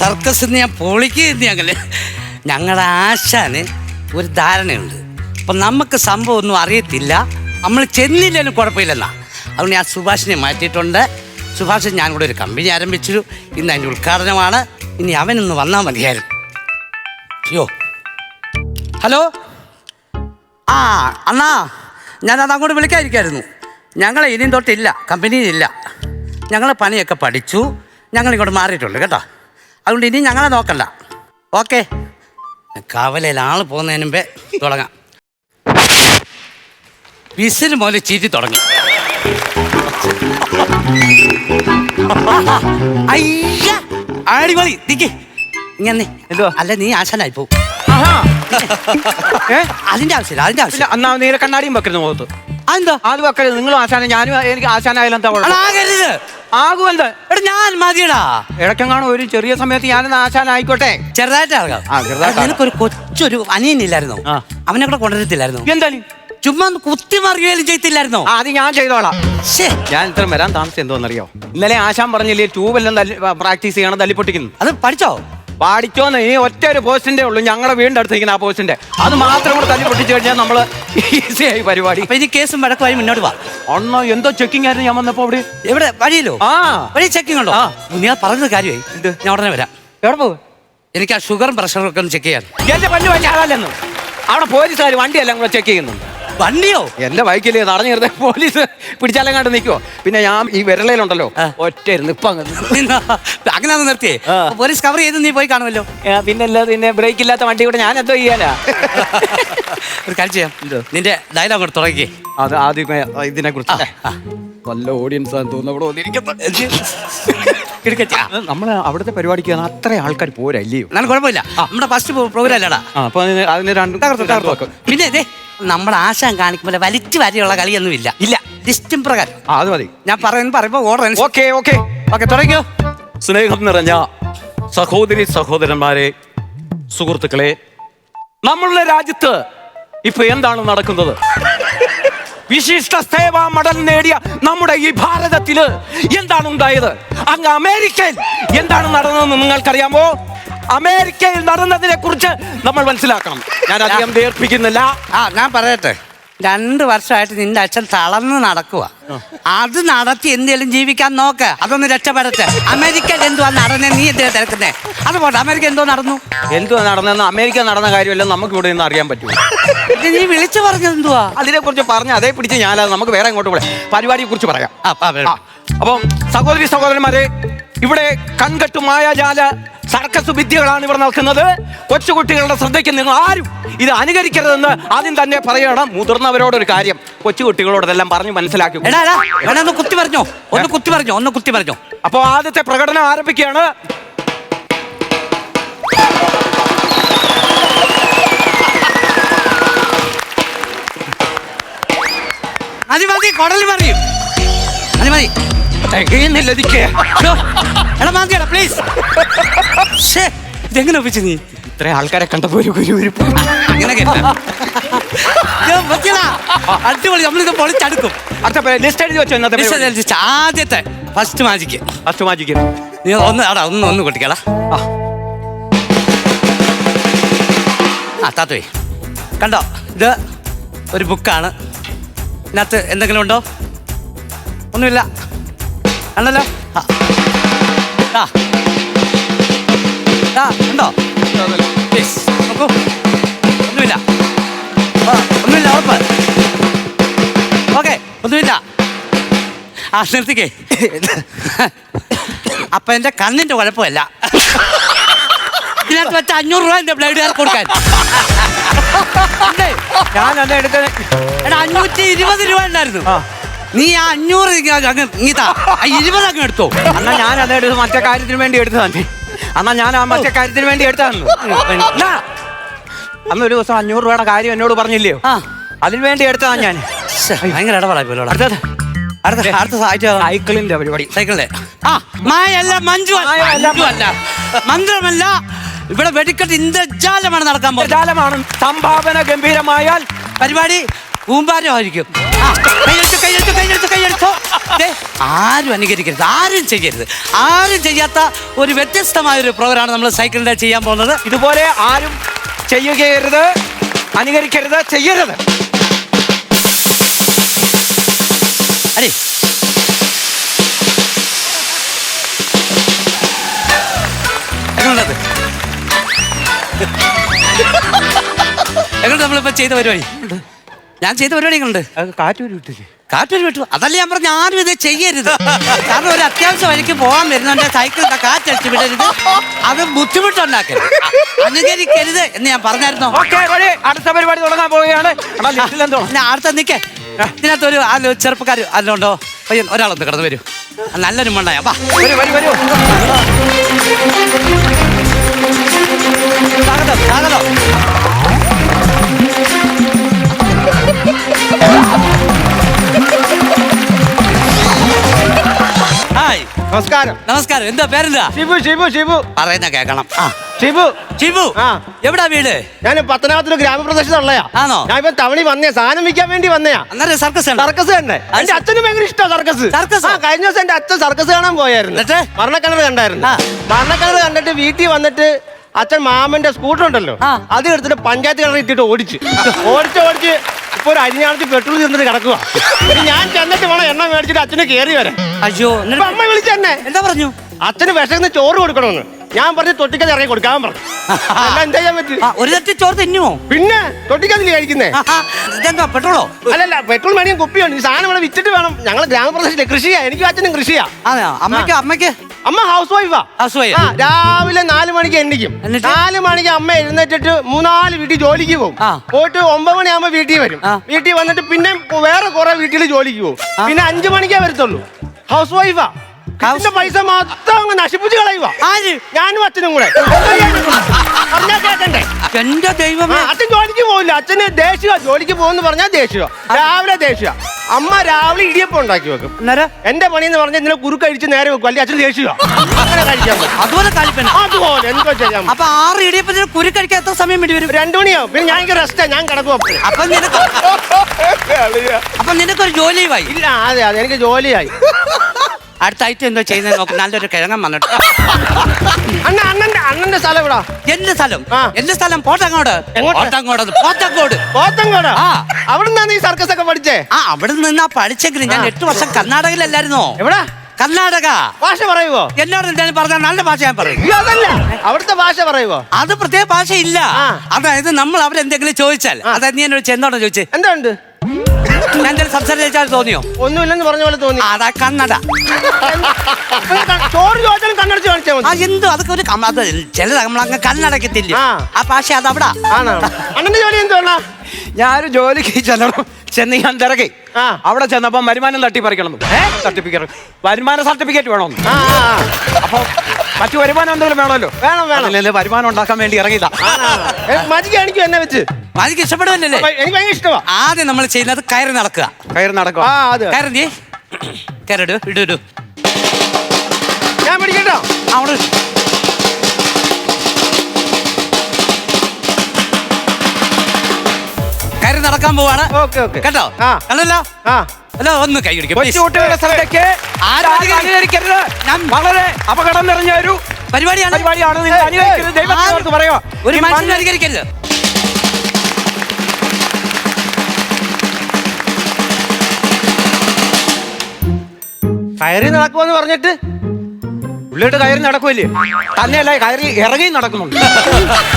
ഇന്നത്തെ സർക്കസ് ഞാൻ പൊളിക്കുന്നു അങ്ങനെ ഞങ്ങളുടെ ആശാന് ഒരു ധാരണയുണ്ട്. അപ്പം നമുക്ക് സംഭവം ഒന്നും അറിയത്തില്ല. നമ്മൾ ചെന്നില്ലെങ്കിലും കുഴപ്പമില്ലെന്നാ. അതുകൊണ്ട് ഞാൻ സുഭാഷിനെ മാറ്റിയിട്ടുണ്ട്. സുഭാഷ് ഞാൻ കൂടെ ഒരു കമ്പനി ആരംഭിച്ചു. ഇന്ന് അതിന്റെ ഉദ്ഘാടനമാണ്. ഇനി അവനൊന്ന് വന്നാൽ മതിയായിരുന്നു. അയ്യോ. ഹലോ? ആ അണ്ണാ ഞാനത് അങ്ങോട്ട് വിളിക്കാതിരിക്കായിരുന്നു. ഞങ്ങൾ ഇനിയും തൊട്ടില്ല കമ്പനിയിലില്ല ഞങ്ങൾ പണിയൊക്കെ പഠിച്ചു. ഞങ്ങൾ ഇങ്ങോട്ട് മാറിയിട്ടുണ്ട് കേട്ടോ. അതുകൊണ്ട് ഇനി ഞങ്ങളെ നോക്കണ്ട. ഓക്കെ. കവലയിൽ ആൾ പോകുന്നതിന് മുമ്പേ തുടങ്ങാം. വിസിൽ മുതൽ ചീറ്റി തുടങ്ങി. അയ്യ അടിപൊളി. ഇങ്ങനെ എന്തോ അല്ല നീ ആശാനായി പോകും? അതിന്റെ ആവശ്യമില്ല അതിന്റെ ആവശ്യമില്ല. അന്നാ എന്നാ നീല കണ്ണാടിയും വെക്കരുത് മുഖത്ത്. അതെന്താ? അത് വെക്കരുത് നിങ്ങളും ആശാന ഞാനും എനിക്ക് ആശാനായാലും എന്താ കുഴപ്പം? അതാകരുത്. ആകുമെന്ത് എടാ ഞാൻ മതിയടാ. ഇടയ്ക്കെങ്ങാണോ ഒരു ചെറിയ സമയത്ത് ഞാനെന്ന് ആശാനായിക്കോട്ടെ? ചെറുതായിട്ട് ഇറങ്ങാം. ആ, ചെറുതായിട്ട് നിനക്കൊരു കൊച്ചൊരു അനിയനില്ലായിരുന്നോ? ആ. അവനെ കൂടെ കൊണ്ടുവരത്തില്ലായിരുന്നോ? എന്തായാലും ചുമ്മാ ഒന്ന് കുത്തി മറിയുകയും ചെയ്തില്ലായിരുന്നോ? ആ, അത് ഞാൻ ചെയ്തോളാം. ശ്ശേ, ഞാൻ ഇത്ര വരാൻ താമസം എന്തോന്നറിയോ? ഇന്നലെ ആശാൻ പറഞ്ഞില്ലേ ട്യൂബെല്ലാം പ്രാക്ടീസ് ചെയ്യണം തല്ലിപ്പൊട്ടിക്കുന്നു. അത് പഠിച്ചോ? പാടിച്ചോന്ന് ഇനി ഒറ്റ ഒരു പോസ്റ്റിന്റെ ഉള്ളൂ. ഞങ്ങളുടെ വീടിന്റെ അടുത്ത് ഇരിക്കുന്ന ആ പോസ്റ്റിന്റെ. അത് മാത്രം കൂടെ തല്ലി പൊട്ടിച്ചു കഴിഞ്ഞാൽ നമ്മൾ ആയി പരിപാടി. അപ്പൊ ഇനി കേസും വഴക്കുമായി മുന്നോട്ട് വാ. അണ്ണോ എന്തോ ചെക്കിംഗ് ആയിരുന്നു ഞാൻ വന്നപ്പോ അവിടെ. എവിടെ? വഴിയിലോ? ആ. വഴി ചെക്കിംഗ് ഉണ്ടോ? ആ. ഞാൻ പറഞ്ഞത് കാര്യമായി. എന്ത്? ഞാൻ ഉടനെ വരാം. എവിടെ പോകും എനിക്ക് ആ ഷുഗറും പ്രഷറും ഒക്കെ ഒന്ന് ചെക്ക് ചെയ്യാൻ. എന്റെ പല്ല് വലിയ ആളല്ലെന്ന്. അവിടെ പോലീസുകാർ വണ്ടിയെല്ലാം കൂടെ ചെക്ക് ചെയ്യുന്നുണ്ട്. വണ്ടിയോ? എന്റെ വൈക്കില്ലേ തടഞ്ഞു കയറുന്ന പോലീസ് പിടിച്ചാലങ്ങാണ്ട് നിൽക്കുവോ പിന്നെ ഞാൻ ഈ വിരളയിലുണ്ടല്ലോ ആ. ഒറ്റ അങ്ങനെ നിർത്തിയേ. പോലീസ് കവർ ചെയ്ത് നീ പോയി കാണുമല്ലോ. പിന്നെ പിന്നെ ബ്രേക്ക് ഇല്ലാത്ത വണ്ടി കൂടെ ഞാൻ എന്തോ ചെയ്യാനാ? ഒരു കാര്യം ചെയ്യാം? നിന്റെ ഡയലോഗ് തുടങ്ങിക്കേ. അത് ആദ്യമേ ഇതിനെ കുറിച്ച് നല്ല ഓഡിയൻസ് ആണെന്ന് തോന്നുന്നു അവിടെ വന്നിരിക്കുന്നത്. നമ്മൾ അവിടുത്തെ പരിപാടിക്ക് അത്ര ആൾക്കാർ പോരല്ലയോ എന്നാലും കുഴപ്പമില്ല. നമ്മുടെ ഫസ്റ്റ് പ്രോഗ്രാം അല്ലടാ. അപ്പൊ അതിന് രണ്ടും. പിന്നെ ഇതേ നമ്മുടെ ആശാൻ കാണിക്കുമ്പോൾ വലിച്ചു വരെയുള്ള കളിയൊന്നും ഇല്ല. ഇല്ല ലിസ്റ്റും പ്രകാരം. ആ അത് മതി. ഞാൻ പറയുന്നത് പറയുമ്പോ ഓർഡർ ഓക്കെ ഓക്കെ. ഓക്കെ തുടങ്ങിയോ? സ്നേഹം നിറഞ്ഞ സഹോദരി സഹോദരന്മാരെ സുഹൃത്തുക്കളെ നമ്മളുടെ രാജ്യത്ത് ഇപ്പൊ എന്താണ് നടക്കുന്നത്? വിശിഷ്ട സേവാ മെഡൽ നേടിയ നമ്മുടെ ഈ ഭാരതത്തിൽ എന്താണ് ഉണ്ടായത്? അങ്ങ് അമേരിക്കയിൽ എന്താണ് നടന്നതെന്ന് നിങ്ങൾക്കറിയാമോ? അമേരിക്കയിൽ നടന്നതിനെ കുറിച്ച് നമ്മൾ മനസ്സിലാക്കണം. ഞാൻ അധികം ദീർപ്പിക്കുന്നില്ല ആ ഞാൻ പറയട്ടെ. രണ്ട് വർഷമായിട്ട് നിന്റെ അച്ഛൻ തളർന്ന് നടക്കുക അത് നടത്തി എന്തെങ്കിലും ജീവിക്കാൻ നോക്ക്. അതൊന്ന് രക്ഷപ്പെടട്ടെ. അമേരിക്കയിൽ എന്തുവാ നടന്നേ? നീ എന്തിനാ തിരക്കുന്നേ? അത് പോട്ടെ അമേരിക്ക എന്തോ നടന്നു? എന്തുവാ നടന്നെന്ന് അമേരിക്ക നടന്ന കാര്യമല്ല നമുക്ക് ഇവിടെ നിന്ന് അറിയാൻ പറ്റൂ. ഇത് നീ വിളിച്ചു പറഞ്ഞത് എന്തുവാ? അതിനെ കുറിച്ച് പറഞ്ഞ അതേ പിടിച്ച് ഞാനത് നമുക്ക് വേറെ ഇങ്ങോട്ട് പോകെ പരിപാടിയെ കുറിച്ച് പറയാം. ആ, ആ, ആ, അപ്പം സഹോദരി സഹോദരന്മാരെ ഇവിടെ കൺകെട്ടു മായാജാല സർക്കസ് വിദ്യകളാണ് ഇവർ നൽകുന്നത് കൊച്ചുകുട്ടികളുടെ ശ്രദ്ധയ്ക്ക് നിങ്ങൾ ആരും ഇത് അനുകരിക്കരുതെന്ന് ആദ്യം തന്നെ പറയണം മുതിർന്നവരോടൊരു കാര്യം. കൊച്ചുകുട്ടികളോട് ഇതെല്ലാം പറഞ്ഞു മനസ്സിലാക്കി. എടാ എടാ എടാ ഒന്ന് കുത്തി പറഞ്ഞോ. ഒന്ന് കുത്തി പറഞ്ഞോ ഒന്ന് കുത്തി പറഞ്ഞോ. അപ്പോൾ ആദ്യത്തെ പ്രകടനം ആരംഭിക്കുകയാണ്. മതി മതി കുടൽ അതിമതി മതി മതി. തികയുന്നില്ല ഇതിക്ക്. ഡോ, എടാ മാന്തിയടാ പ്ലീസ് ഇതെങ്ങനെ ഒപ്പിച്ചു നീ? ഇത്രയും ആൾക്കാരെ കണ്ടപ്പോ ഒരു ഒരു ഇങ്ങനെ. ഇത് പറ്റിയടാ. അടിപൊളി. നമ്മളിത് പൊളിച്ചടുക്കും. ലിസ്റ്റ് എഴുതി വെച്ചോ ഇന്നത്തെ ലിസ്റ്റ് എഴുതി വെച്ച് ആദ്യത്തെ ഫസ്റ്റ് മാജിക്ക്. First magic. നീ ഒന്ന് അടാ ഒന്ന് ഒന്ന് കൊട്ടിക്കടാ ആ. ആ താത്തോയ് കണ്ടോ? ഇത് ഒരു ബുക്കാണ്. ഇതിനകത്ത് എന്തെങ്കിലും ഉണ്ടോ? ഒന്നുമില്ല. കണ്ടല്ലോ ഉണ്ടോ. നോക്കൂ. ഒന്നുമില്ല. ഒന്നുമില്ല ഉറപ്പ്. ഓക്കെ ഒന്നുമില്ല. ആ നിർത്തിക്കേ. അപ്പൊ എന്റെ കണ്ണിന്റെ കുഴപ്പമല്ല. ഇതിനകത്ത് വെച്ച അഞ്ഞൂറ് രൂപ എന്റെ ബ്ലഡ് ബ്ലേഡ് കൊടുക്കാൻ. അത് എടുത്തത് എടാ അഞ്ഞൂറ്റി ഇരുപത് രൂപ ഉണ്ടായിരുന്നു ആ. നീ ആ അഞ്ഞൂറ് ഇങ്ങീതാ ഇരുപത് അങ്ങ് എടുത്തോ. അന്നാ ഞാൻ അത് എടുത്ത് മറ്റേ കാര്യത്തിന് വേണ്ടി എടുത്തതാണ് അന്നാ ഞാൻ ആ മറ്റേ കാര്യത്തിന് വേണ്ടി എടുത്തതാണ്? അന്ന് ഒരു ദിവസം അഞ്ഞൂറ് രൂപയുടെ കാര്യം എന്നോട് പറഞ്ഞില്ലയോ ആ. അതിന് വേണ്ടി എടുത്തതാണ് ഞാൻ. ഭയങ്കര ഇടപാടായി അടുത്തത് അടുത്ത അടുത്ത സാഹിത്യ സൈക്കിളിന്റെ പരിപാടി. സൈക്കിളിലെ ആ മായല്ല മഞ്ജു അല്ല, മന്ത്രമല്ല ഇവിടെ വെടിക്കെട്ട് ഇന്ദ്രജാലമാണ് നടക്കാൻ പോകുന്നത്. ജാലമാണ്. സംഭാവന ഗംഭീരമായാൽ പരിപാടി കൂമ്പാരമായിരിക്കും കൈയെടുത്തു കൈയെടുത്തു കൈയെടുത്തു. ആരും അനുകരിക്കരുത്. ആരും ചെയ്യരുത്. ആരും ചെയ്യാത്ത ഒരു വ്യത്യസ്തമായ ഒരു പ്രോഗ്രാമാണ് നമ്മൾ സൈക്കിളിന്റെ ചെയ്യാൻ പോകുന്നത്. ഇതുപോലെ ആരും ചെയ്യുകയരുത്. അനുകരിക്കരുത്. ചെയ്യരുത്. അല്ലേ എങ്ങനെയുണ്ടത് എങ്ങനെ നമ്മളിപ്പോ ചെയ്ത പരിപാടി? ഞാൻ ചെയ്ത പരിപാടി എങ്ങനെയുണ്ട് കാറ്റൂരി വിട്ടില്ലേ? കാറ്റൊരു വിട്ടു. അതല്ല ഞാൻ പറഞ്ഞു ആരും ഇത് ചെയ്യരുത്. കാരണം ഒരു അത്യാവശ്യം വഴിക്ക് പോകാൻ വരുന്നുണ്ട് സൈക്കിളിന്റെ കാറ്റടിച്ച് വിടരുത്. അത് ബുദ്ധിമുട്ടുണ്ടാക്കരുത്. അനുകരിക്കരുത് എന്ന് ഞാൻ പറഞ്ഞായിരുന്നോ? അടുത്ത പരിപാടി തുടങ്ങാൻ പോവുകയാണ്. അടുത്ത നിക്കേ. ഇതിനകത്ത് ഒരു ചെറുപ്പക്കാർ അല്ലോണ്ടോ പയ്യൻ ഒരാളൊന്ന് കിടന്നു വരൂ. നല്ലൊരു മണ്ണായ വാ. വരൂ വരൂ വരൂ. സ്വാഗതം സ്വാഗതം. ഹായ് നമസ്കാരം. നമസ്കാരം. എന്താ പേരെന്താ? ഷിബു ഷിബു ഷിബു. പറയുന്ന കേക്കണം ആ ഷിബു. ഷിബു ആ. എവിടാ വീട്? ഞാൻ പത്തനാപുരത്ത് ഗ്രാമപ്രദേശത്തുള്ളയാ. ആണോ? ഞാൻ ഇപ്പൊ തവണി വന്നേ സാധനം വിൽക്കാൻ വേണ്ടി വന്നയാ. അന്നേരം സർക്കസ് സർക്കസ് തന്നെ എന്റെ അച്ഛനും ഭയങ്കര ഇഷ്ടമാണ് സർക്കസ്. സർക്കസ്? ആ കഴിഞ്ഞ ദിവസം എന്റെ അച്ഛൻ സർക്കസ് കാണാൻ പോയായിരുന്നു? മരണക്കിണർ കണ്ടായിരുന്നു. മരണക്കിണർ കണ്ടിട്ട് വീട്ടിൽ വന്നിട്ട് അച്ഛൻ മാമന്റെ സ്കൂട്ടർ ഉണ്ടല്ലോ. അത് എടുത്തിട്ട് പഞ്ചായത്ത് കിണർ ഇട്ടിട്ട് ഓടിച്ച്. ഓടിച്ച് ഓടിച്ച്. ഇപ്പൊ ഒരു അരിഞ്ഞാണത്തിൽ പെട്രോൾ തീർന്നിട്ട് കിടക്കുക ഞാൻ ചെന്നിട്ട് വേണം എണ്ണ മേടിച്ചിട്ട് അച്ഛനെ കയറി വരാൻ. അയ്യോ എന്നിട്ട് അമ്മ വിളിച്ചെന്നെ. എന്താ പറഞ്ഞു? അച്ഛന് വിശക്കുന്ന ചോറ് കൊടുക്കണമെന്ന്. ഞാൻ പറഞ്ഞ തൊട്ടിക്കൽ ഇറങ്ങി കൊടുക്കാൻ പറഞ്ഞു. അല്ല എന്താ ചെയ്യാൻ പറ്റും? ആ, ഒരു തട്ടി ചോറ് തിന്നുമോ പിന്നെ തൊട്ടിക്കാതില്ലേ കഴിക്കുന്നേ? ആഹാ, ഇതെന്താ പെട്രോളോ? അല്ലല്ല പെട്രോൾ മേടിയും കുപ്പിയുണ്ട്. ഈ സാധനം ഇവിടെ വിറ്റിട്ട് വേണം. ഞങ്ങൾ ഗ്രാമപ്രദേശത്തെ കൃഷിയാ. എനിക്ക് അച്ഛനും കൃഷിയാ. അതെ അമ്മയ്ക്ക് അമ്മയ്ക്ക്? അമ്മ ഹൗസ് വൈഫാ ഹൗസ് വൈഫ് ആ രാവിലെ നാല് മണിക്ക് എണ്ണിക്കും. എന്നിട്ട്? നാല് മണിക്ക് അമ്മ എഴുന്നേറ്റിട്ട് മൂന്നാൽ വീട്ടിൽ ജോലിക്ക് പോകും. ആ. പോയിട്ട് ഒമ്പത് മണിയാകുമ്പോ വീട്ടിൽ വരും. ആ. വീട്ടിൽ വന്നിട്ട് പിന്നെ വേറെ കുറെ വീട്ടിൽ ജോലിക്ക് പോകും. പിന്നെ അഞ്ചു മണിക്കേ വരത്തുള്ളൂ. ഹൗസ് വൈഫാ ഇതിന്റെ പൈസ മൊത്തം അങ്ങ് നശിപ്പിച്ച് കളയുക. ആര്? ഞാനും അച്ഛനും കൂടെ. പറഞ്ഞാ കേക്കണ്ടേ? എന്റെ ആ, ദൈവമേ അച്ഛൻ ജോലിക്ക് പോകില്ല അച്ഛന് ദേഷ്യ. ജോലിക്ക് പോകുന്നു പറഞ്ഞാൽ ദേഷ്യ. രാവിലെ ദേഷ്യ. അമ്മ രാവിലെ ഇടിയപ്പം ഉണ്ടാക്കി വെക്കും. അന്നേരം? എന്റെ പണി എന്ന് പറഞ്ഞാൽ ഇങ്ങനെ കുറുക്ക് അഴിച്ച് നേരെ വെക്കും. അല്ലെങ്കിൽ അച്ഛൻ ദേഷ്യ? അങ്ങനെ കഴിക്കാൻ പറ്റും. അതുപോലെ അതുപോലെ എന്തോ ചെയ്യാം. അപ്പൊ ആറ് ഇടിയപ്പം കുരുക്കഴിക്കാൻ എത്ര സമയം വേണ്ടി വരും? രണ്ടു മണിയാവും. പിന്നെ ഞാൻ എനിക്ക് റെസ്റ്റാ ഞാൻ കിടക്കും അപ്പോൾ അപ്പൊ നിനക്ക് അപ്പൊ നിനക്കൊരു ജോലിയുമായി. ഇല്ല അതെ അതെ എനിക്ക് ജോലിയായി. അടുത്ത ഐറ്റം എന്തോ ചെയ്യുന്നത് നോക്കി നല്ലൊരു കിഴങ്ങൻ വന്നിട്ട്. അണ്ണ അണ്ണന്റെ അണ്ണന്റെ സ്ഥലം എവിടാ? എന്റെ സ്ഥലം ആ. എന്റെ സ്ഥലം പോത്തങ്ങോട്. പോത്തങ്ങോട് പോത്തങ്ങോട്. പോത്തങ്ങോട്? പോത്തങ്കോട് ആ. അവിടെ നിന്നാണ് ഈ സർക്കസ് ഒക്കെ പഠിച്ചേ? ആ അവിടെ നിന്നാ പഠിച്ചെങ്കിലും ഞാൻ. എട്ട് വർഷം കർണാടകയിലല്ലായിരുന്നോ? എവിടാ? കർണാടക. ഭാഷ പറയുവോ? എന്നോട് ഞാൻ പറഞ്ഞ നല്ല ഭാഷ ഞാൻ പറയും. അയ്യോ, അതല്ല. അവിടുത്തെ ഭാഷ പറയുവോ? അത് പ്രത്യേക ഭാഷയില്ല. ആ. അതായത് നമ്മൾ അവരെന്തെങ്കിലും ചോദിച്ചാൽ അതായത് നീ എന്നോട് ചെന്നോടോ ചോദിച്ചേ. എന്താ ഞാൻ സംസാരിച്ചാൽ തോന്നിയോ? ഒന്നുമില്ലെന്ന് പറഞ്ഞ പോലെ തോന്നി. അതാ കണ്ണട. ചോറ് ചോദിച്ചാലും കണ്ണടച്ച് കാണിച്ചാൽ ആ മതി എന്തോ അതൊക്കെ ഒരു കമ്മ- അത് ചിലത് നമ്മളങ്ങ് കണ്ണടക്കത്തില്ല. ആ. ആ ഭാഷ അതവിടാ? ആണോ? അണ്ണന്റെ ജോലി എന്തുവാ ഞാനൊരു ജോലിക്ക് ചെല്ലണം. ചെന്ന് ഞാൻ തിരക്കി. ആ. അവിടെ ചെന്നപ്പം വരുമാനം തട്ടിപ്പറിക്കണം. സർട്ടിഫിക്കറ്റ് വരുമാന സർട്ടിഫിക്കറ്റ് വേണമെന്ന് ആ ആ, ആ. അപ്പൊ മറ്റു വരുമാനം എന്തെങ്കിലും വേണമല്ലോ? വേണം വേണം. അതിലല്ലേ വരുമാനം ഉണ്ടാക്കാൻ വേണ്ടി ഇറങ്ങിയതാ. മജിക്ക് കാണിക്കും എന്നെ വെച്ച്. എനിക്ക് ഇഷ്ടപ്പെടുമല്ലേ എനിക്ക് ഭയങ്കര ഇഷ്ടമാ ആദ്യം നമ്മൾ ചെയ്യുന്നത് കയറി നടക്കുക. കയറി നടക്കുക. ആ അത്. കയറി കയറിടു ഇടു ഇടു. ഞാൻ പിടിക്കട്ടോ. അവിടെ. കയറി നടക്കാൻ പോവാണ്. Okay okay. കേട്ടോ ആ. കണ്ടല്ലോ? ആ. അല്ല ഒന്ന് കൈ പിടിക്കും കൊച്ചു കുട്ടികളുടെ ശ്രദ്ധയ്ക്ക് ആരും ആരും അനുകരിക്കരുത് ഞാൻ- വളരെ അപകടം നിറഞ്ഞ ഒരു പരിപാടിയാണ്. പരിപാടിയാണ്. നിങ്ങൾ ഒരു ഈ മനുഷ്യനെ മണ്ണ് അനുകരിക്കരുത് കയറി നടക്കുമെന്ന് പറഞ്ഞിട്ട് ഉള്ളിട്ട് കയറി നടക്കുമല്ലേ തന്നെയല്ല കയറി ഇറങ്ങി നടക്കുന്നുണ്ട്.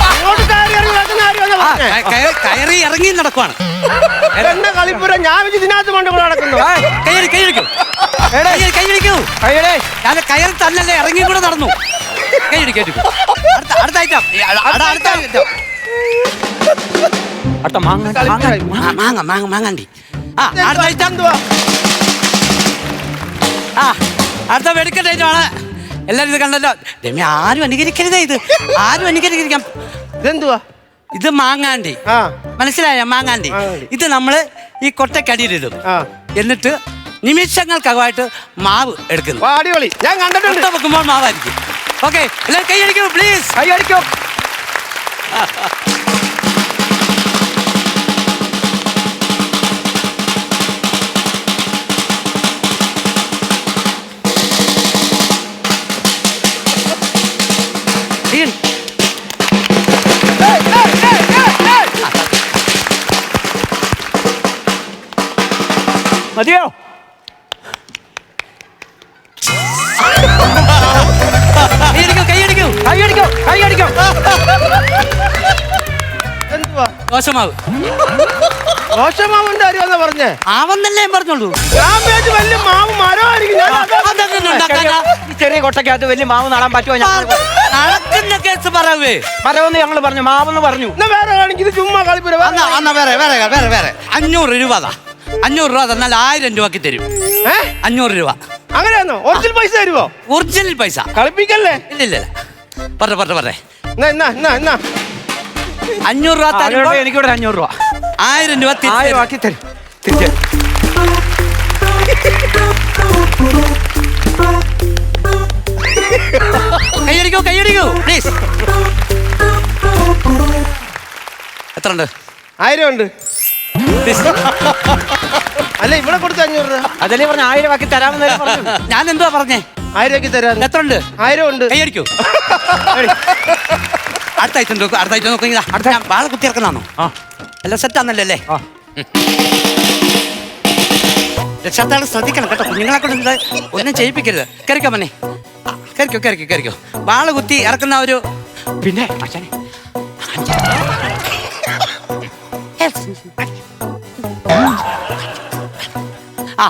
അങ്ങോട്ട് കയറി ഇറങ്ങി നടക്കുന്ന കാര്യമല്ല ആ, പറഞ്ഞേ. ക- കയ- കയറി ഇറങ്ങി നടക്കുവാണ്. എന്നെ കളിപ്പുര ഞാൻ വെച്ച് ഇതിനകത്ത് കൊണ്ട് കൂടെ നടക്കുന്നു. കൈയടി കൈയടിക്കൂ കൈയടി കൈയടിക്കൂ കയ്യടേ ഞാൻ കയറി തന്നല്ലേ ഇറങ്ങി കൂടെ നടന്നു. കൈയടി കൈയടിക്കൂ അടുത്ത അടുത്ത ഐറ്റം ഈ അ- അടുത്ത ഐറ്റം അടുത്ത മാങ്ങ മാങ്ങ മാങ്ങ മാങ്ങ മാങ്ങാണ്ടി. ആ അടുത്ത ഐറ്റം എന്തുവാ ആ അടുത്ത വെടിക്കട്ട ഐറ്റമാണ് എല്ലാവരും ഇത് കണ്ടല്ലോ. രമ്യ ആരും അനുകരിക്കരുതേ ഇത്. ആരും അനുകരിക്കാം ഇതെന്തുവാ? ഇത് മാങ്ങാണ്ടി. ആ. മനസ്സിലായോ? മാങ്ങാണ്ടി. ഇത് നമ്മൾ ഈ കൊട്ടക്കടിയിലിടും. ആ. എന്നിട്ട് നിമിഷങ്ങൾക്കകമായിട്ട് മാവ് എടുക്കുന്നു. അടിപൊളി. ഞാൻ കണ്ടിട്ടുണ്ട്. വെക്കുമ്പോൾ മാവായിരിക്കും. ഓക്കെ എല്ലാവരും കൈയടിക്കൂ പ്ലീസ് കൈയടിക്കോ. മതിയോ? കൈയടിക്കൂ കൈയടിക്കൂ കൈയടിക്കോ കൈയടിക്കോ. എന്തുവാ? ദോശമാവ്. ദോശമാവിന്റെ കാര്യമെന്നാ പറഞ്ഞേ? ആവന്നല്ലേ ഞാൻ പറഞ്ഞോളൂ ഞാൻ വിചാരിച്ചു വലിയ മാവ് മരമായിരിക്കും. ഞാൻ അതാ- അതെങ്ങനെ ഉണ്ടാക്കാനാ? ഈ ചെറിയ കൊട്ടക്കകത്ത് വലിയ മാവ് നടാൻ പറ്റുമോ ഞങ്ങൾ? നടക്കുന്ന കേസ് പറവേ. മരമെന്ന് ഞങ്ങൾ പറഞ്ഞു മാവെന്ന് പറഞ്ഞു. എന്നാ വേറെ കാണിക്കും ഇത് ചുമ്മാ കളിപ്പുര അന്നാ അന്നാ വേറെ വേറെ വേറെ വേറെ. അഞ്ഞൂറ് രൂപ താ അഞ്ഞൂറ് രൂപ തന്നാൽ ആയിരം രൂപക്ക് തരും. ഏ? അഞ്ഞൂറ് രൂപ. അങ്ങനെയാണോ ഒറിജിനൽ പൈസ തരുമോ ഒറിജിനൽ പൈസ. കളിപ്പിക്കല്ലേ? ഇല്ല ഇല്ല ഇല്ല. പറഞ്ഞ പറഞ്ഞ പറഞ്ഞേ. എന്നാ എന്നാ എന്നാ എന്നാ. അഞ്ഞൂറ് രൂപ തരുമ്പോ എനിക്കിവിടെ അഞ്ഞൂറ് രൂപ? ആയിരം രൂപ തിരിച്ച് ആയിരം തരും. ആക്കി തരും. തിരിച്ചു കൈയടിക്കൂ കൈയടിക്കൂ പ്ലീസ് എത്ര ഉണ്ട് ആയിരം ഉണ്ട്. അല്ല ഇവിടെ കൊടുത്ത അഞ്ഞൂറ് രൂപ. അതല്ലേ പറഞ്ഞ ആയിരം ആക്കി തരാമെന്ന് പറഞ്ഞു. ഞാൻ എന്തുവാ പറഞ്ഞേ? ആയിരം ആക്കി തരാം എത്ര ഉണ്ട്. ആയിരം ഉണ്ട് കൈയടിക്കൂ അടുത്ത ആഴ്ച നോക്കും അടുത്ത ആഴ്ച നോക്കൂ അടുത്ത. ഞാൻ വാഴ കുത്തി ഇറക്കുന്നതാണോ? ആ. എല്ലാം സെറ്റാന്നല്ലേ അല്ലേ? ആ. രക്ഷാത്താൾ ശ്രദ്ധിക്കണം കേട്ടോ. കുഞ്ഞുങ്ങളെ കൊണ്ട് എന്താ ഒന്നും ചെയ്യിപ്പിക്കരുത്. കയറിക്കോ മനെ. കയറിക്കോ കയറിക്കോ കയറിക്കോ വാൾ കുത്തി ഇറക്കുന്ന ഒരു പിന്നെ അച്ഛനെ.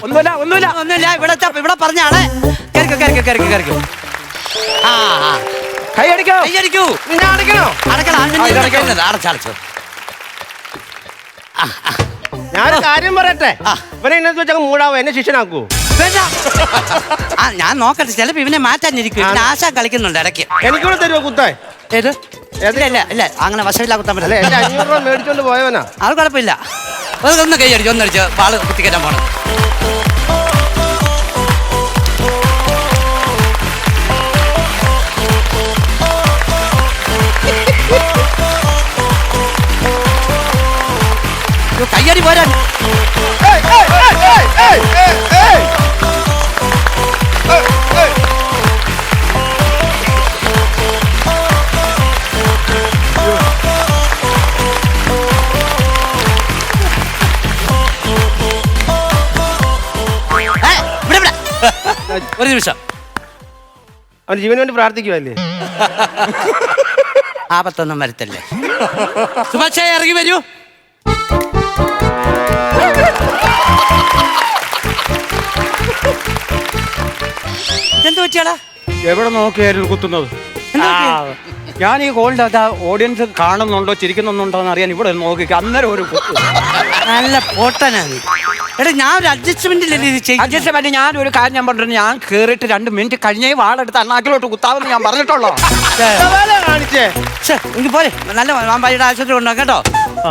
ഒന്നുമില്ല ഒന്നുമില്ല. ഒന്നുമില്ല ഇവിടെ ഇവിടെ പറഞ്ഞാണ് കയറിക്കോ കയറിക്കോ കയറിക്കോ കയറിക്കോ ആ കൈയടിക്കോ കൈയടിക്കൂ. ഞാൻ അടയ്ക്കണോ? അടക്കണം ആ, ഇത് അടയ്ക്കാം. അടച്ചടച്ചു ഞാനൊരു കാര്യം പറയട്ടെ. ഇവനെ ഇന്നത്തെ വെച്ചാൽ മൂടാവോ? എന്നെ ശിഷ്യനാക്കൂ ആ ഞാൻ നോക്കട്ടെ. ചിലപ്പോ ഇവനെ മാറ്റാനിരിക്കും ഇവന് ആശാൻ കളിക്കുന്നുണ്ട് ഇടയ്ക്ക്. എനിക്കൂടെ തരുമോ കുത്തേ ഏത്? ഇല്ല ഇല്ല ഇല്ല. അങ്ങനെ വശമില്ല കുത്താൻ പറ്റില്ല. അഞ്ഞൂറ് രൂപ മേടിച്ചോണ്ട് പോയവനാ. അത് കുഴപ്പമില്ല. ഒന്ന് കൈയടിച്ച് ഒന്നടിച്ച് പാൾ കുത്തിക്കറ്റാൻ പോണം ഇത് കയ്യടി പോരാൻ. ഏ, ഒരു നിമിഷം. അവൻ ജീവന് വേണ്ടി പ്രാർത്ഥിക്കുവല്ലേ? ആപത്തൊന്നും വരത്തല്ലേ? സുഭാഷേ ഇറങ്ങി വരൂ. എന്ത് പറ്റിയാളാ എവിടെ നോക്കിയായിരുന്നു കുത്തുന്നത്? ആ, ഞാൻ ഈ കോളിന്റെ അത് ഓഡിയൻസ് കാണുന്നുണ്ടോ ചിരിക്കുന്നുണ്ടോ എന്ന് അറിയാൻ ഇവിടെ നോക്കി അന്നേരം ഒരു കുത്ത്. നല്ല പൊട്ടനാണ്. എടാ ഞാൻ ഒരു അഡ്ജസ്റ്റ്മെന്റിലല്ലേ ഇത് ചെയ്യും. അഡ്ജസ്റ്റ്മെന്റ് ഞാൻ ഒരു കാര്യം ഞാൻ പറഞ്ഞു ഞാൻ കേറിയിട്ട് രണ്ട് മിനിറ്റ് കഴിഞ്ഞേ വാളെടുത്ത് അണ്ണാക്കിലോട്ട് കുത്താവെന്ന് ഞാൻ പറഞ്ഞിട്ടുള്ളോ കാണിച്ചേ? ശ്ശെ, എനിക്ക് പോലെ നല്ല വാമ്പാടിയുടെ ആശുപത്രി കൊണ്ടുപോകാം കേട്ടോ?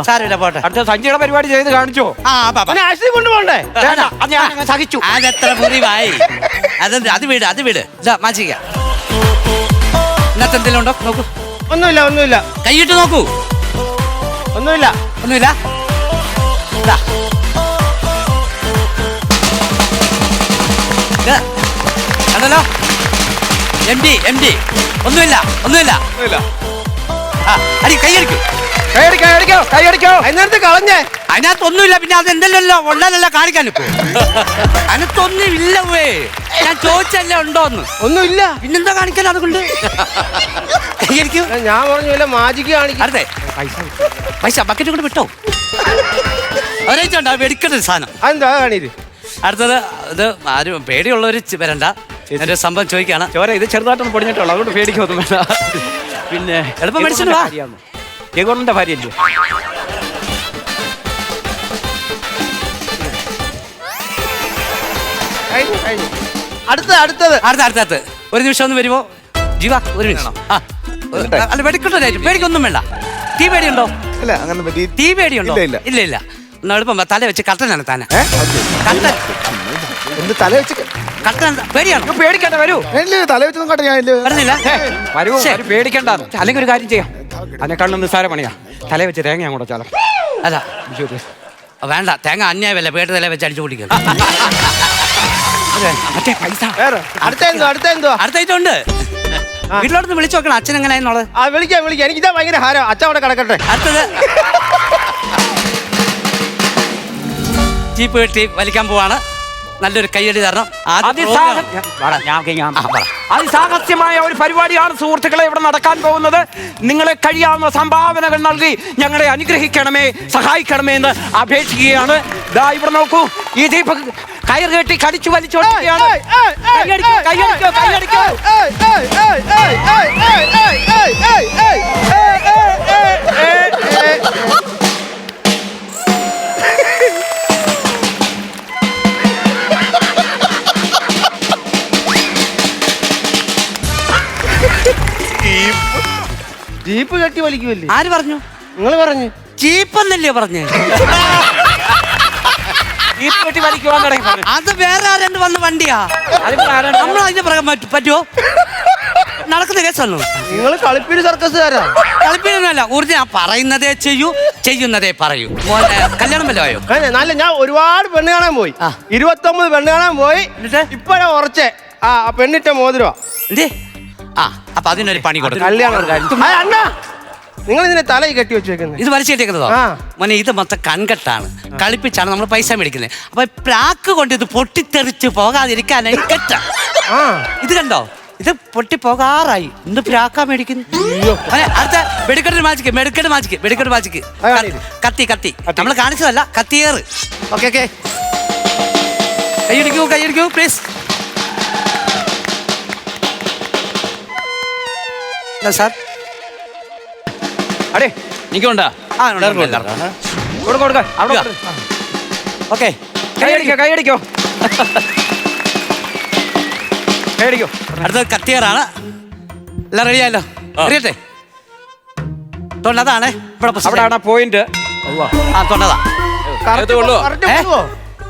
സാരമില്ല പോട്ടെ. അടുത്ത സഞ്ജയുടെ പരിപാടി ചെയ്ത് കാണിച്ചോ? ആ പാപ്പ അവനെ ആശുപത്രി വേണ്ട, അത്. ഞാൻ അങ്ങ് സഹിച്ചു. അതെത്ര മുറിവായി. അതെന്ത് അത് വീട് അത് വീട്. ഇതാ മാച്ചിക്ക ഇന്നത്തെ എന്തെങ്കിലും ഉണ്ടോ? നോക്കൂ. ഒന്നുമില്ല ഒന്നുമില്ല. കൈയിട്ട് നോക്കൂ. ഒന്നുമില്ല. ഒന്നുമില്ല. ഇതാ. കണ്ടല്ലോ? എം ഡി എം ഡി ഒന്നുമില്ല ഒന്നുമില്ല. അടി കൈയടിക്കും അതിനകത്ത് കളഞ്ഞേ. അതിനകത്ത് ഒന്നുമില്ല പിന്നെ അത് എന്തല്ലോ ഉള്ളതല്ല കാണിക്കാൻ ഇപ്പൊ. അതിനകത്തൊന്നും ഇല്ല വേ ഞാൻ ചോദിച്ചല്ലേ ഉണ്ടോന്ന്. ഒന്നുമില്ല. പിന്നെന്താ കാണിക്കാൻ അതുകൊണ്ട്? കൈയടിക്കൂ ഞാൻ പറഞ്ഞില്ല മാജിക്ക് കാണിക്കും. പൈസ പൈസ ബക്കറ്റ് കൊണ്ട് വിട്ടോ. ഒരേച്ചുണ്ട് വെടിക്കേണ്ട ഒരു സാധനം. അതെന്താ കാണിയത് അടുത്തത് ഇത് ആരും പേടിയുള്ളവർ വരണ്ട. എന്റെ സംഭവം ചോദിക്കാണ്. ചോര ഇത് ചെറുതായിട്ടൊന്ന് പൊടിഞ്ഞിട്ടുള്ളൂ. അതുകൊണ്ട് പേടിക്കൊന്നും വേണ്ട. പിന്നെ എളുപ്പം മെഡിസിൻ വാ. ജഗോറിന്റെ ഭാര്യയല്ലേ അടുത്തത് അടുത്തത്. അടുത്ത അടുത്ത ഒരു നിമിഷം ഒന്ന് വരുമോ ജീവ ഒരു നിമിഷം ആ. അല്ല വെടിക്കണ്ടോ പേടിക്കൊന്നും വേണ്ട. തീ പേടിയുണ്ടോ? അല്ല അങ്ങനെ തീ പേടിയുണ്ടോ? ഇല്ല, ഇല്ല. എളുപ്പം തല വെച്ച് കട്ടനാണ് താന. ഏ? കട്ടൻ എന്ത് തല വെച്ച് കട്ടൻ പേടിയാണോ? പേടിക്കണ്ട വരൂ. ഇല്ല തല വെച്ചൊന്നും കണ്ട ഞാൻ ഇല്ല. പറഞ്ഞില്ല? വരൂ ശ്ശെ. വരൂ, പേടിക്കണ്ട. അല്ലെങ്കിൽ ഒരു കാര്യം ചെയ്യാം. അതിനെക്കാളും നിസ്സാര പണിയാ. തല വെച്ച് തേങ്ങ അങ്ങോട്ട് ചാലം അതാ. വേണ്ട. തേങ്ങ അന്യായമല്ല. പേട്ട് തല വെച്ച് അടിച്ചു കുടിക്കുക മറ്റേ പൈസ. വീട്ടിലോട്ട് വിളിച്ചു നോക്കണം. അച്ഛൻ എങ്ങനെയാന്നുള്ളത് വിളിക്കാം വിളിക്കാം. എനിക്കിതാ ഭയങ്കര ഹാരം. അച്ഛൻ അവിടെ കിടക്കട്ടെ. അടുത്തത്. ജീപ്പ് കെട്ടി വലിക്കാൻ പോവാണ് നല്ലൊരു കയ്യടി തരണം ആദ്യ അതിസാഹ- ഞാൻ ഞാൻ ആ, പറ. അതിസാഹസ്യമായ ഒരു പരിപാടിയാണ് സുഹൃത്തുക്കളെ ഇവിടെ നടക്കാൻ പോകുന്നത് നിങ്ങളെ കഴിയാവുന്ന സംഭാവനകൾ നൽകി ഞങ്ങളെ അനുഗ്രഹിക്കണമേ സഹായിക്കണമേ എന്ന് അപേക്ഷിക്കുകയാണ് ദാ ഇവിടെ നോക്കൂ ഈ ദീപ കയർ കെട്ടി കടിച്ചു കൈയടിക്കൂ, കൈയടിക്കൂ, കൈയടിക്കൂ. ജീപ്പ് കെട്ടി വലിക്കുമല്ലേ ആര് പറഞ്ഞു? നിങ്ങൾ പറഞ്ഞു. ജീപ്പ് എന്നല്ലേ പറഞ്ഞേ? ജീപ്പ് കെട്ടി വലിക്കുവാൻ തുടങ്ങി പറഞ്ഞു. അത് വേറെ ആരെന്ന് വന്ന വണ്ടിയാ? അതിപ്പോ ആരാണ്? നമ്മൾ അതിന്റെ പുറകെ പറ്റു- പറ്റുമോ നടക്കുന്ന കേസാണോ നിങ്ങൾ കളിപ്പിന് സർക്കസുകാരാ. കളിപ്പിക്കുന്നല്ല ഊർജ ഞാൻ പറയുന്നതേ ചെയ്യൂ ചെയ്യുന്നതേ പറയൂ. മോനെ കല്യാണം വല്ലോ ആയോ? ഏ, നല്ല ഞാൻ ഒരുപാട് പെണ്ണ് കാണാൻ പോയി. ആ. ഇരുപത്തൊമ്പത് പെണ്ണ് കാണാൻ പോയി. എന്നിട്ട്? ഇപ്പഴാ ഉറച്ചേ. ആ ആ പെണ്ണിട്ട മോതിരവാ. എന്തേ? ആ. അപ്പൊ അതിനൊരു പണി കൊടുക്കും കല്യാണം ആ, അണ്ണാ. നിങ്ങൾ ഇതിനെ തലയിൽ കെട്ടി വെച്ചേക്കുന്നത്. ഇത് വലിച്ചു കെട്ടിയേക്കുന്നത് ആ. മോനെ ഇത് മൊത്തം കൺകെട്ടാണ്. കളിപ്പിച്ചാണ് നമ്മൾ പൈസ മേടിക്കുന്നത്. അപ്പൊ പ്രാക്ക് കൊണ്ട് ഇത് പൊട്ടിത്തെറിച്ച് പോകാതിരിക്കാനായി കെട്ട. ആ. ഇത് കണ്ടോ? ഇത് പൊട്ടി പോകാറായി. എന്ത് പ്രാക്കാ മേടിക്കുന്നു. മോനെ, അടുത്ത വെടിക്കെട്ട് മാജിക്ക് വെടിക്കെട്ട് മാജിക്ക് വെടിക്കെട്ട് മാജിക്ക് കാണിക്ക്. കത്തി കത്തി. നമ്മൾ കാണിച്ചതല്ല കത്തിയേറ്. Okay okay. കൈയടിക്കൂ കൈയടിക്കൂ പ്ലീസ് സാർ? അടേ നിൽക്കണ്ടാ ആ ഉണ്ട്, ഉണ്ട്, എല്ലാവർക്കും. കൊടുക്ക കൊടുക്ക. അവിടെ കൊടുക്ക്. ഓക്കെ. കൈയടിക്കോ കൈയടിക്കോ കൈയടിക്കോ അടുത്തത് കത്തിയറാണ്. എല്ലാം റെഡിയായല്ലോ അറിയട്ടെ? തൊണ്ടതാണ് ഇവിടെ position. അവിടെയാണ് പോയിന്റ് ആ തൊണ്ടതാ. കൊള്ളുവോ? ഏ?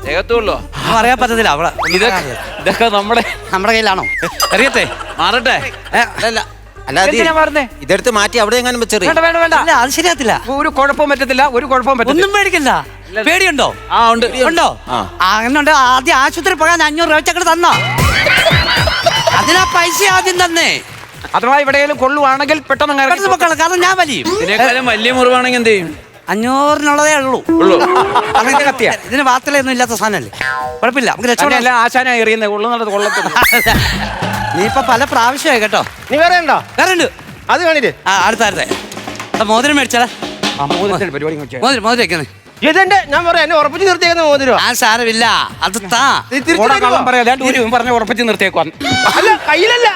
ദേഹത്തുള്ളോ ആ, അറിയാൻ പറ്റത്തില്ല അവിടെ. ഇതൊക്കെ ഇതൊക്കെ നമ്മുടെ നമ്മുടെ കയ്യിലാണോ? അറിയട്ടെ? മാറട്ടെ. ഏ, അല്ല. എന്തിനാ മാറുന്നേ? ഇതെടുത്ത് മാറ്റി അവിടെ എങ്ങാനും വെച്ചെറി വേണ്ട വേണ്ട വേണ്ട. അല്ല അത് ശരിയാത്തില്ല ഒരു കുഴപ്പവും പറ്റത്തില്ല ഒരു കുഴപ്പവും പറ്റത്തില്ല. ഒന്നും പേടിക്കണ്ട. പേടിയുണ്ടോ? ആ ഉണ്ട്. ഉണ്ടോ ആ. എന്നുണ്ട് ആദ്യം ആശുപത്രി പോകാൻ അഞ്ഞൂറ് രൂപ ചക്കട് തന്നോ? അതിനാ പൈസ ആദ്യം തന്നേ. അഥവാ എവിടെയെങ്കിലും കൊള്ളുവാണെങ്കിൽ പെട്ടെന്ന് അങ്ങ് ഇറങ്ങി പെട്ടെന്ന് പൊക്കള കാരണം ഞാൻ വലിയും. ഇതിനേക്കാളും വലിയ മുറിവാണെങ്കിൽ എന്ത് ചെയ്യും? അഞ്ഞൂറിനുള്ളതേ ഉള്ളൂ. ഉള്ളൂ. കാരണം ഇത് കത്തിയാ? ഇതിന് വാർത്തലൊന്നും ഇല്ലാത്ത സാധനമല്ലേ? കുഴപ്പമില്ല നമുക്ക് രക്ഷപ്പെടാം. തന്നെയല്ല ആശാന എറിയുന്നത് കൊള്ളുന്നത് കൊള്ളത്തില്ല. നീ ഇപ്പൊ പല പ്രാവശ്യമായി കേട്ടോ. നീ വേറെ ഉണ്ടോ? വേറെ ഉണ്ട്. അത് കാണില്ലേ ആ അടുത്ത അടുത്ത. മോതിരം മേടിച്ചാലേ. മോതിരം മോതിരം വെക്കുന്നേ. ഇതെന്റെ ഞാൻ പറയാം എന്നെ ഉറപ്പിച്ച് നിർത്തിയേക്കുന്ന മോതിരോ ആ സാരമില്ല. അത് താ. പറഞ്ഞ ഉറപ്പിച്ച് നിർത്തിയേക്കുവാൻ അല്ല കയ്യിലല്ല.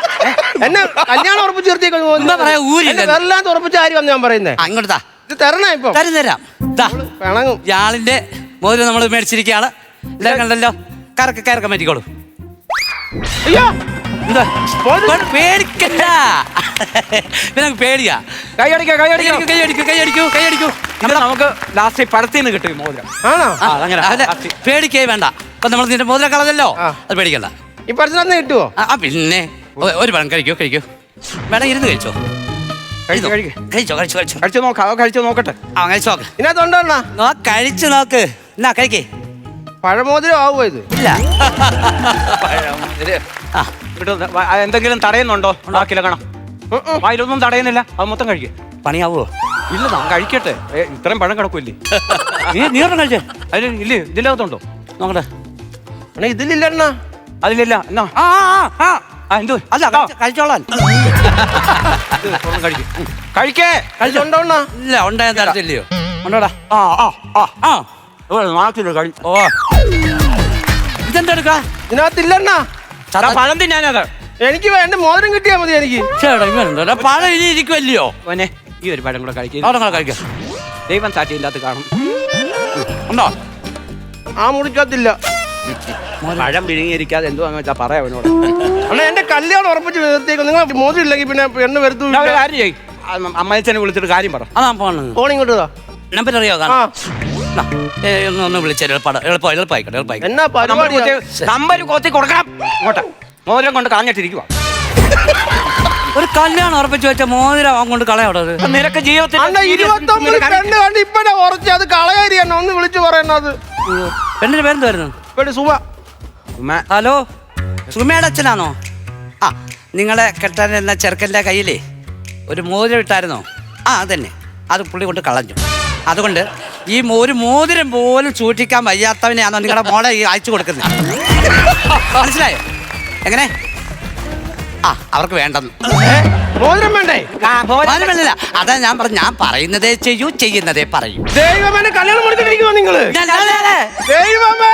എന്നെ കല്യാണം ഉറപ്പിച്ച് നിർത്തിയേക്കുന്ന പറയാ, ഊരില്ല. വെറുതെ ഉറപ്പിച്ച ആരും ഞാൻ പറയുന്നേ. അങ്ങോട്ട് താ. ഇത് തരണേ ഇപ്പൊ. തരും തരാം. താ പിണങ്ങും. ഇയാളിന്റെ മോതിരം നമ്മൾ മേടിച്ചിരിക്കുകയാണ്. എല്ലാവരും കണ്ടല്ലോ? കറക്ക കയറക്ക മാറ്റിക്കോളൂ. അയ്യോ! പേടിക്കണ്ട. പിന്നെ പേടിയാ. കൈയടിക്കോ കൈയടിക്കോ. കൈയടിക്കൂ കൈയടിക്കൂ കൈയടിക്കൂ ഇത്. നമുക്ക് ലാസ്റ്റ് പടത്തിന്ന് കിട്ടും ഈ മോതിരം. ആണോ? ആ, അതങ്ങനെ. അല്ല, പേടിക്കേ വേണ്ട. നമ്മൾ നിന്റെ മോതിരം കളഞ്ഞല്ലോ. അത് പേടിക്കണ്ട. ഈ പടത്തിനന്ന് കിട്ടുവോ? ആ ആ, പിന്നെ. ഒ- ഒരു പഴം കഴിക്കോ കഴിക്കോ. വേണം ഇരുന്ന് കഴിച്ചോ. കഴിക്ക്, ഇരുന്നോ. കഴിക്ക്. കഴിച്ചോ കഴിച്ചോ കഴിച്ചോ. കഴിച്ചു നോക്കാം അത് കഴിച്ചു നോക്കട്ടെ. ആ കഴിച്ചോ നോക്ക്. ഇതിനകത്തുണ്ടോ അണ്ണാ? നോ കഴിച്ചു നോക്ക്. എന്നാ കഴിക്കേ. പഴമോതിരം ആവുമോ ഇത്? ഇല്ല. ആ ഇവിടെ ഒന്ന് വ- എന്തെങ്കിലും തടയുന്നുണ്ടോ? ഉണ്ടാക്കില്ല കാണാം. ഉം, ഉം. വായിലൊന്നും തടയുന്നില്ല. അത് മൊത്തം കഴിക്കേ. പണിയാവോ? ഇല്ല നാം കഴിക്കട്ടെ. ഏ, ഇത്രയും പഴം കിടക്കൂല്ലേ നീ നീ ഒരെണ്ണം കഴിച്ചേ. അതിൽ ഇല്ലേ ഇതിനകത്തുണ്ടോ? നോക്കട്ടെ. അണ്ണാ ഇതിലില്ല അണ്ണാ. അതിലില്ല എന്നാ? ആ ആ, ആ. ആ എന്തു? അല്ല കഴിച്ച- കഴിച്ചോളാൻ. കഴിക്കും. കഴിക്കേ. കഴിച്ചോണ്ടോ അണ്ണാ ഇല്ല ഉണ്ടായ തരത്തില്ലയോ? ഉണ്ടോടാ? ആ ആ ആ. ആ. നാട്ടിൽ കഴി ഓ. ഇതെന്താ എടുക്കാ? ഇതിനകത്തില്ല അണ്ണാ ആ, പഴം തിന്നാനത്. എനിക്ക് വേണ്ട മോതിരം കിട്ടിയാ മതി എനിക്ക്. ചേട്ടാ പഴം ഇനി ഇരിക്കുമല്ലയോ മോനെ ഈ ഒരു പഴം കൂടെ കഴിക്കും. അവിടെ കൂടെ കഴിക്കാം. ദൈവം സാക്ഷിയില്ലാത്ത കാണും. ഉണ്ടോ? ആ മുറിക്കത്തില്ല പഴം വിഴുങ്ങിയിരിക്കാതെ എന്തുവാന്ന് വെച്ചാ പറയാം അവനോട്. അണ്ണാ എന്റെ കല്യാണം ഉറപ്പിച്ച് നിർത്തിയേക്കും. നിങ്ങൾ മോതിരം ഇല്ലെങ്കിൽ പിന്നെ എണ്ണ വരുത്തു കാര്യം ചെയ്യും. അമ്മയച്ചനെ വിളിച്ചിട്ട് കാര്യം പറ. അതാ പോണ് ഫോൺ ഇങ്ങോട്ട് നമ്പർ അറിയോ ആ കാണാം. നാ, ഏ, ഒന്ന് ഒന്ന് വിളിച്ചാൽ എളുപ്പം എളുപ്പം എളുപ്പമായിക്കോട്ടെ എളുപ്പമായിക്കോട്ടെ എന്നാ പരിപാടി നമ്പർ കൊത്തി കൊടുക്കണം. ഇങ്ങോട്ട്. മോതിരം കൊണ്ട് കളഞ്ഞിട്ടിരിക്കുക ഒരു കല്യാണം ഉറപ്പിച്ചു വെച്ച മോതിരം അവൻ കൊണ്ട് കളയാവിടെ നിനക്ക് ജീവിതത്തിൽ ഇരുപത്തൊമ്പത് പെണ്ണ് കണ്ട് ഇപ്പഴാ ഉറച്ച് അത് കളയാരിയാണ് ഒന്ന് വിളിച്ചു പറയണത് പെണ്ണിന്റെ പേരെന്തായിരുന്നു സുഖ ഹലോ സുമയുടെ അച്ഛനാണോ? ആ നിങ്ങളെ കെട്ടാൻ എന്ന ചെറുക്കന്റെ കയ്യിലേ ഒരു മോതിരം ഇട്ടായിരുന്നോ? ആ അതന്നെ. അത് പുള്ളി കൊണ്ട് കളഞ്ഞു. അതുകൊണ്ട് ഈ ഒരു മോതിരം പോലും സൂക്ഷിക്കാൻ വയ്യാത്തവനെയാണ് നിങ്ങളുടെ മോളെ ഈ അയച്ചു കൊടുക്കുന്നത്? മനസ്സിലായോ? എങ്ങനെ? ആ അവർക്ക് വേണ്ടെന്ന്? മോതിരം വേണ്ടേ. അതാ ഞാൻ പറഞ്ഞു ഞാൻ പറയുന്നതേ ചെയ്യൂ ചെയ്യുന്നതേ പറയൂ. ദൈവമേ കല്യാണം കൊടുത്തിട്ടിരിക്കുമോ നിങ്ങൾ. ദൈവമേ!